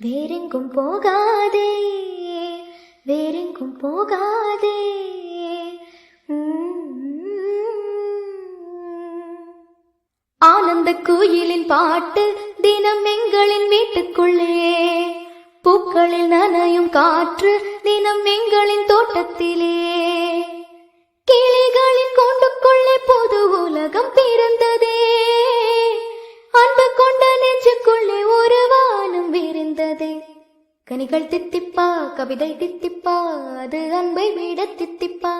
வேறெங்கும் போகாதே வேறெங்கும் போகாதே. ஆனந்த குயிலின் பாட்டு தினம் எங்களின் வீட்டுக்குள்ளே. பூக்களில் நனையும் காற்று தினம் எங்களின் தோட்டத்திலே. கிளிகளின் கூண்டுக்குள்ளே புது உலகம் பிறந்தது. கனிகள் தித்திப்பா கவிதை தித்திப்பா அது அன்பை விட தித்திப்பா.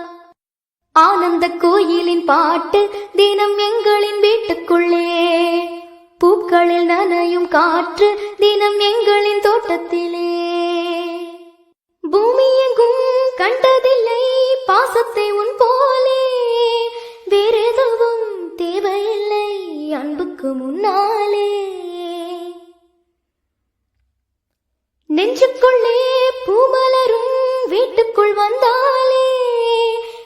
ஆனந்த கோயிலின் பாட்டு தினம் எங்களின் வீட்டுக்குள்ளே. பூக்களில் நனையும் காற்று தினம் எங்களின் தோட்டத்திலே. பூமி எங்கும் கண்டதில்லை பாசத்தை உன் போலே. வேறெதுவும் தேவையில்லை அன்புக்கு முன்னாலே. நெஞ்சுக்குள்ளே பூமலரும் வீட்டுக்குள் வந்தாலே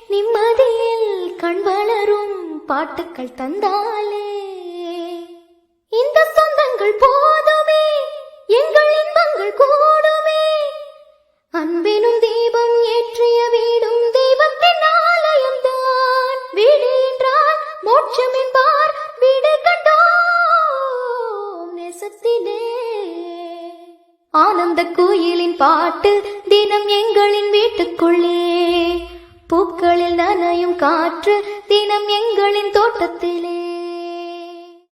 நிம்மதியில் கண் வளரும் பாட்டுக்கள் தந்தாலே இந்த சொந்தங்கள் போதுமே எங்கள் இன்பங்கள் கூடுமே. அன்பினும் தீபம் ஏற்றிய வீடும் தெய்வத்தின் ஆலயம்தான். வீடு என்றால் மோட்சம் என்பார். ஆனந்த கோயிலின் பாட்டு தினம் எங்களின் வீட்டுக்குள்ளே. பூக்களில் நனையும் காற்று தினம் எங்களின் தோட்டத்திலே.